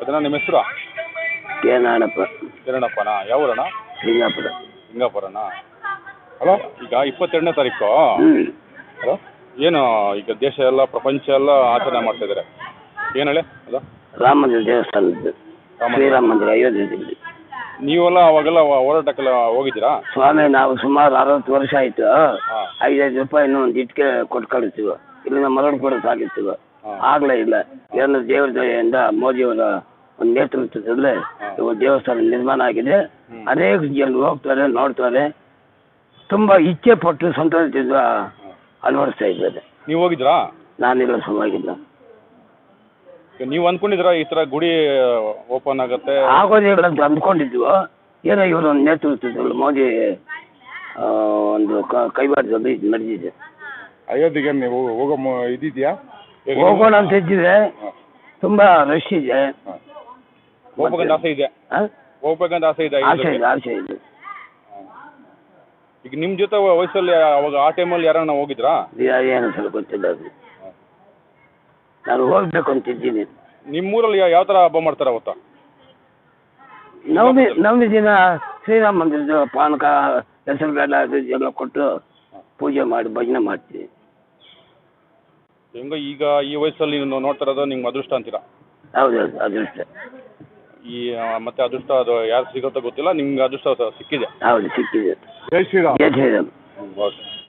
ಅದನ್ನ ನಿಮ್ಮ ಹೆಸರು? ಕೆ ನಾಡಪ್ಪ ಕಿರಣಪ್ಪನಾ ಯಾವ ಊರಣ್ಣ ಸಿಂಗಾಪುರ. ಸಿಂಗಾಪುರನಾ? ಹಲೋ ಈಗ ಇಪ್ಪತ್ತೆರಡನೇ ತಾರೀಕು? ಹಲೋ ಏನು ಈಗ ದೇಶ ಎಲ್ಲ ಪ್ರಪಂಚ ಎಲ್ಲ ಆಚರಣೆ ಮಾಡ್ತಾ ಇದ್ದಾರೆ? ಏನು ಹೇಳಿ? ಹಲೋ. ರಾಮ ದೇವಸ್ಥಾನ ದೇವಸ್ಥಾನದ್ದು. ರಾಮ ಶ್ರೀರಾಮ ಮಂದಿರ ಅಯೋಧ್ಯೆಯಲ್ಲಿ. ನೀವೆಲ್ಲ ಅವಾಗೆಲ್ಲ ಹೋರಾಟಕ್ಕೆಲ್ಲ ಹೋಗಿದ್ದೀರಾ? ಸ್ವಾಮಿ ನಾವು ಸುಮಾರು ಅರವತ್ತು ವರ್ಷ ಆಯ್ತು. ಹಾಂ. ಐದೈದು ರೂಪಾಯಿ ಒಂದು ಇಟ್ಕೆ ಕೊಟ್ಟು ಕಳಿಸ್ತೀವಿ ಇಲ್ಲಿಂದ ಮರಳು ಕೊಡೋದು ಸಾಗಿಸ್ತೀವಿ ಹಾಂ. ಆಗಲೇ ಇಲ್ಲ. ಏನು ದೇವ್ರ ದಯೆಯಿಂದ ಮೋದಿಯವರ ನೇತೃತ್ವದಲ್ಲಿ ನೇತೃತ್ವದಲ್ಲೇ ದೇವಸ್ಥಾನ ನಿರ್ಮಾಣ ಆಗಿದೆ. ಅನೇಕ ಜನರು ಹೋಗ್ತಾರೆ ನೋಡ್ತಾರೆ. ತುಂಬಾ ಇಚ್ಛೆ ಪಟ್ಟು ಸಂತೋಷದಿಂದ ಅಳವಡಿಸ್ತಾ ಇದ್ದಾರೆ. ನೀವು ಹೋಗಿದ್ರಾ? ನಾನಿಲ್ಲ ಸುಮಾಗಿಲ್ಲ ಈಗ ನೀವು ಅನ್ಕೊಂಡಿದ್ರ ಈ ತರ ಗುಡಿ ಓಪನ್ ಆಗುತ್ತೆ? ಆಗೋದಿಲ್ಲ ಅಂತ ಅಂದ್ಕೊಂಡಿದ್ವು. ಏನೋ ಇವರು ನೇತೃತ್ವದಲ್ಲಿ ಮೋದಿ ಆ, ಒಂದು ಕೈವಾಡದಲ್ಲಿ ಇದು ನಡೆದಿದೆ. ಅಯೋಧ್ಯೆಗೆ ನೀವು ಹೋಗೋ ಇದಿದ್ಯಾ? ಹೋಗೋಣ ಅಂತ ಇದ್ದಿದೆ ತುಂಬಾ ರಶ್ ಇದೆ. ಹೋಗ್ಬೇಕಂತ ಆಸೆ ಇದೆ? ಹೋಗ್ಬೇಕಂತ ಆಸೆ ಇದೆ ಆಸೆ ಇದೆ ಆಸೆ ಇದೆ. ಈಗ ನಿಮ್ಮ ಜೊತೆ ವಯಸ್ಸಲ್ಲಿ ಅವಾಗ ಆ ಟೈಮಲ್ಲಿ ಯಾರನ್ನ ಹೋಗಿದ್ರಾ? ಏನು ಸ್ವಲ್ಪ ಗೊತ್ತಿಲ್ಲ ಅದು. ನಾನು ಹೋಗ್ಬೇಕು ಅಂತಿದ್ದೀನಿ ನಿಮ್ಮೂರಲ್ಲಿ ಯಾವ ತರ ಹಬ್ಬ ಮಾಡ್ತಾರೆ ಅವತ್ತ? ನವಮಿ ನವಮಿ ದಿನ ಶ್ರೀರಾಮ ಮಂದಿರದ ಪಾನಕ ಹೆಸರು ಬೇಡ ಅದು ಎಲ್ಲ ಕೊಟ್ಟು ಪೂಜೆ ಮಾಡಿ ಭಜನೆ ಮಾಡ್ತೀವಿ. ಹೆಂಗ ಈಗ ಈ ವಯಸ್ಸಲ್ಲಿ ನೀವು ನೋಡ್ತಾ ಇರೋದು ನಿಮ್ಗೆ ಅದೃಷ್ಟ ಅಂತೀರಾ? ಹೌದೌದು ಅದೃಷ್ಟ. ಈ ಆ, ಮತ್ತೆ ಅದೃಷ್ಟ ಅದು ಯಾರು ಸಿಗುತ್ತೋ ಗೊತ್ತಿಲ್ಲ ನಿಮ್ಗೆ ಅದೃಷ್ಟ ಸ- ಸಿಕ್ಕಿದೆ? ಹೌದು ಸಿಕ್ಕಿದೆ. ಜೈ ಶ್ರೀರಾಮ್. ಜಯ ಶ್ರೀರಾಮ್. ಓಕೆ.